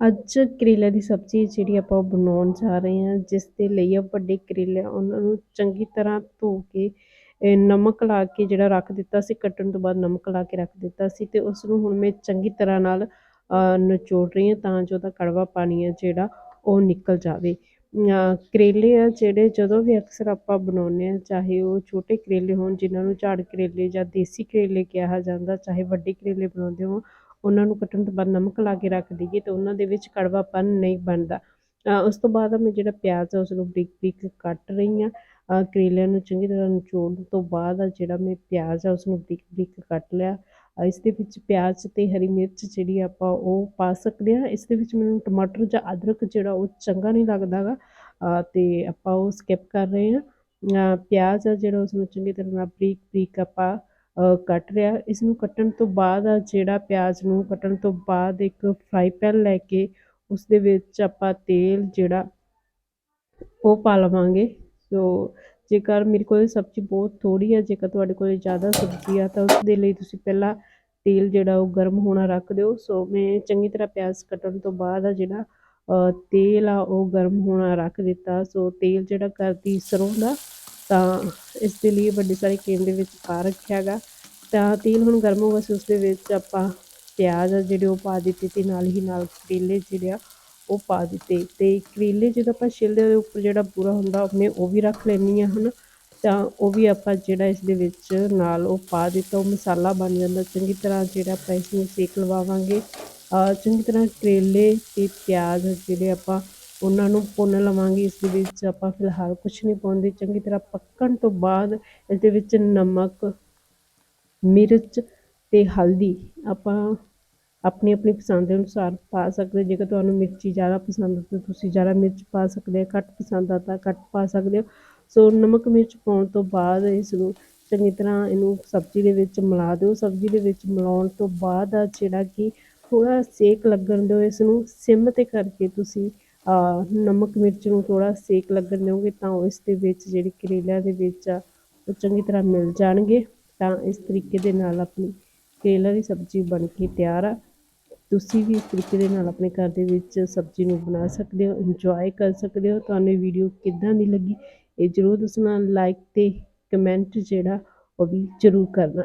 ਅੱਜ ਕਰੇਲਿਆਂ ਦੀ ਸਬਜ਼ੀ ਜਿਹੜੀ ਆਪਾਂ ਉਹ ਬਣਾਉਣ ਜਾ ਰਹੇ ਹਾਂ ਜਿਸ ਦੇ ਲਈ ਆ ਵੱਡੇ ਕਰੇਲੇ ਉਹਨਾਂ ਨੂੰ ਚੰਗੀ ਤਰ੍ਹਾਂ ਧੋ ਕੇ ਨਮਕ ਲਾ ਕੇ ਜਿਹੜਾ ਰੱਖ ਦਿੱਤਾ ਸੀ ਕੱਟਣ ਤੋਂ ਬਾਅਦ ਨਮਕ ਲਾ ਕੇ ਰੱਖ ਦਿੱਤਾ ਸੀ ਤੇ ਉਸ ਨੂੰ ਹੁਣ ਮੈਂ ਚੰਗੀ ਤਰ੍ਹਾਂ ਨਾਲ ਅ, ਨਿਚੋੜ ਰਹੀ ਹਾਂ ਤਾਂ ਜੋ ਉਹਦਾ ਕੜਵਾ ਪਾਣੀ ਹੈ ਜਿਹੜਾ ਉਹ ਨਿਕਲ ਜਾਵੇ। ਕਰੇਲੇ ਆ ਜਿਹੜੇ ਜਦੋਂ ਵੀ ਅਕਸਰ ਆਪਾਂ ਬਣਾਉਂਦੇ ਆ ਚਾਹੇ ਉਹ ਛੋਟੇ ਕਰੇਲੇ ਹੋਣ ਜਿਨ੍ਹਾਂ ਨੂੰ ਝਾੜ ਕਰੇਲੇ ਜਾਂ ਦੇਸੀ ਕਰੇਲੇ ਕਿਹਾ ਜਾਂਦਾ ਚਾਹੇ ਵੱਡੇ ਕਰੇਲੇ ਬਣਾਉਂਦੇ ਹੋ ਉਹਨਾਂ ਨੂੰ ਕੱਟਣ ਤੋਂ ਬਾਅਦ ਨਮਕ ਲਾ ਕੇ ਰੱਖ ਦਈਏ ਤੇ ਉਹਨਾਂ ਦੇ ਵਿੱਚ ਕੜਵਾਪਨ ਨਹੀਂ ਬਣਦਾ। ਉਸ ਤੋਂ ਬਾਅਦ ਮੈਂ ਜਿਹੜਾ ਪਿਆਜ਼ ਆ ਉਸ ਨੂੰ ਬਰੀਕ ਬਰੀਕ ਕੱਟ ਰਹੀ ਹਾਂ। ਕਰੇਲਿਆਂ ਨੂੰ ਚੰਗੀ ਤਰ੍ਹਾਂ ਨਿਚੋੜਨ ਤੋਂ ਬਾਅਦ ਜਿਹੜਾ ਮੈਂ ਪਿਆਜ਼ ਆ ਉਸ ਨੂੰ ਬਰੀਕ ਬਰੀਕ ਕੱਟ ਲਿਆ। ਇਸ ਦੇ ਵਿੱਚ ਪਿਆਜ਼ ਤੇ ਹਰੀ ਮਿਰਚ ਜਿਹੜੀ ਆਪਾਂ ਉਹ ਪਾ ਸਕਦੇ ਹਾਂ। ਇਸ ਦੇ ਵਿੱਚ ਮੈਨੂੰ ਟਮਾਟਰ ਜਾਂ ਅਦਰਕ ਜਿਹੜਾ ਉਹ ਚੰਗਾ ਨਹੀਂ ਲੱਗਦਾ ਗਾ। ਅ, ਤੇ ਆਪਾਂ ਉਹ ਸਕਿਪ ਕਰ ਰਹੇ ਹਾਂ। ਪਿਆਜ਼ ਆ ਜਿਹੜਾ ਉਸ ਨੂੰ ਚੰਗੀ ਤਰ੍ਹਾਂ ਨਾਲ ਬਰੀਕ ਬਰੀਕ ਆਪਾਂ ਕੱਟ ਰਿਹਾ। ਇਸ ਨੂੰ ਕੱਟਣ ਤੋਂ ਬਾਅਦ ਆ ਜਿਹੜਾ ਪਿਆਜ਼ ਨੂੰ ਕੱਟਣ ਤੋਂ ਬਾਅਦ ਇੱਕ ਫਰਾਈ ਪੈਨ ਲੈ ਕੇ ਉਸ ਦੇ ਵਿੱਚ ਆਪਾਂ ਤੇਲ ਜਿਹੜਾ ਉਹ ਪਾ ਲਵਾਂਗੇ। ਸੋ ਜੇਕਰ ਮੇਰੇ ਕੋਲ ਸਬਜ਼ੀ ਬਹੁਤ ਥੋੜੀ ਹੈ ਜੇਕਰ ਤੁਹਾਡੇ ਕੋਲ ਜ਼ਿਆਦਾ ਸਬਜ਼ੀ ਆ, ਤਾਂ ਉਸ ਦੇ ਲਈ ਤੁਸੀਂ ਪਹਿਲਾਂ ਤੇਲ ਜਿਹੜਾ ਉਹ ਗਰਮ ਹੋਣਾ ਰੱਖ ਦਿਓ। ਸੋ ਮੈਂ ਚੰਗੀ ਤਰ੍ਹਾਂ ਪਿਆਜ਼ ਕੱਟਣ ਤੋਂ ਬਾਅਦ ਆ ਜਿਹੜਾ ਤੇਲ ਆ ਉਹ ਗਰਮ ਹੋਣਾ ਰੱਖ ਦਿੱਤਾ। ਸੋ ਤੇਲ ਜਿਹੜਾ ਕਰਦੀ ਸਰੋਂ ਦਾ ਤਾਂ ਇਸ ਦੇ ਲਈ ਵੱਡੀ ਸਾਰੀ ਕੇਨ ਦੇ ਵਿੱਚ ਪਾ ਰੱਖਿਆ ਗਾ ਤਾਂ ਤੇਲ ਹੁਣ ਗਰਮ ਹੋ ਗਿਆ ਸੀ ਉਸ ਦੇ ਵਿੱਚ ਆਪਾਂ ਪਿਆਜ਼ ਆ ਜਿਹੜੇ ਉਹ ਪਾ ਦਿੱਤੇ ਤੇ ਨਾਲ ਹੀ ਨਾਲ ਕਰੇਲੇ ਜਿਹੜੇ ਆ ਉਹ ਪਾ ਦਿੱਤੇ। ਤੇ ਕਰੇਲੇ ਜਦੋਂ ਆਪਾਂ ਛਿਲਦੇ ਉਹਦੇ ਉੱਪਰ ਜਿਹੜਾ ਪੂਰਾ ਹੁੰਦਾ ਮੈਂ ਉਹ ਵੀ ਰੱਖ ਲੈਂਦੀ ਹਾਂ ਹੁਣ ਤਾਂ ਉਹ ਵੀ ਆਪਾਂ ਜਿਹੜਾ ਇਸ ਦੇ ਵਿੱਚ ਨਾਲ ਉਹ ਪਾ ਦਿੱਤਾ, ਉਹ ਮਸਾਲਾ ਬਣ ਜਾਂਦਾ। ਚੰਗੀ ਤਰ੍ਹਾਂ ਜਿਹੜਾ ਆਪਾਂ ਇਸ ਨੂੰ ਸੇਕ ਲਵਾਵਾਂਗੇ। ਚੰਗੀ ਤਰ੍ਹਾਂ ਕਰੇਲੇ ਤੇ ਪਿਆਜ਼ ਜਿਹੜੇ ਆਪਾਂ ਉਹਨਾਂ ਨੂੰ ਭੁੰਨ ਲਵਾਂਗੇ, ਇਸ ਦੇ ਵਿੱਚ ਆਪਾਂ ਫਿਲਹਾਲ ਕੁਝ ਨਹੀਂ ਪਾਉਂਦੇ। ਚੰਗੀ ਤਰ੍ਹਾਂ ਪੱਕਣ ਤੋਂ ਬਾਅਦ ਇਸ ਦੇ ਵਿੱਚ ਨਮਕ, ਮਿਰਚ ਤੇ ਹਲਦੀ ਆਪਾਂ ਆਪਣੀ ਆਪਣੀ ਪਸੰਦ ਦੇ ਅਨੁਸਾਰ ਪਾ ਸਕਦੇ ਜੇਕਰ ਤੁਹਾਨੂੰ ਮਿਰਚੀ ਜ਼ਿਆਦਾ ਪਸੰਦ ਤਾਂ ਤੁਸੀਂ ਜ਼ਿਆਦਾ ਮਿਰਚ ਪਾ ਸਕਦੇ ਹੋ, ਘੱਟ ਪਸੰਦ ਆ ਤਾਂ ਘੱਟ ਪਾ ਸਕਦੇ ਹੋ। ਸੋ ਨਮਕ, ਮਿਰਚ ਪਾਉਣ ਤੋਂ ਬਾਅਦ ਇਸ ਨੂੰ ਚੰਗੀ ਤਰ੍ਹਾਂ ਇਹਨੂੰ ਸਬਜ਼ੀ ਦੇ ਵਿੱਚ ਮਿਲਾ ਦਿਓ। ਸਬਜ਼ੀ ਦੇ ਵਿੱਚ ਮਿਲਾਉਣ ਤੋਂ ਬਾਅਦ ਆ ਜਿਹੜਾ ਕਿ ਥੋੜ੍ਹਾ ਸੇਕ ਲੱਗਣ ਦਿਓ ਇਸ ਨੂੰ। ਸਿਮ 'ਤੇ ਕਰਕੇ ਤੁਸੀਂ ਨਮਕ, ਮਿਰਚ ਨੂੰ ਥੋੜ੍ਹਾ ਸੇਕ ਲੱਗਣ ਦਿਓਗੇ ਤਾਂ ਇਸ ਦੇ ਵਿੱਚ ਜਿਹੜੀ ਕਰੇਲਿਆਂ ਦੇ ਵਿੱਚ ਆ, ਉਹ ਚੰਗੀ ਤਰ੍ਹਾਂ ਮਿਲ ਜਾਣਗੇ। ਤਾਂ ਇਸ ਤਰੀਕੇ ਦੇ ਨਾਲ ਆਪਣੀ ਕਰੇਲਾ ਦੀ ਸਬਜ਼ੀ ਬਣ ਕੇ ਤਿਆਰ ਆ। ਤੁਸੀਂ ਵੀ ਇਸ ਤਰੀਕੇ ਦੇ ਨਾਲ ਆਪਣੇ ਘਰ ਦੇ ਵਿੱਚ ਸਬਜ਼ੀ ਨੂੰ ਬਣਾ ਸਕਦੇ ਹੋ ਇੰਜੋਏ ਕਰ ਸਕਦੇ ਹੋ। ਤੁਹਾਨੂੰ ਇਹ ਵੀਡੀਓ ਕਿੱਦਾਂ ਦੀ ਲੱਗੀ, ਇਹ ਜ਼ਰੂਰ ਦੱਸਣਾ। ਲਾਈਕ ਤੇ ਕਮੈਂਟ ਜਿਹੜਾ, ਉਹ ਵੀ ਜ਼ਰੂਰ ਕਰਨਾ।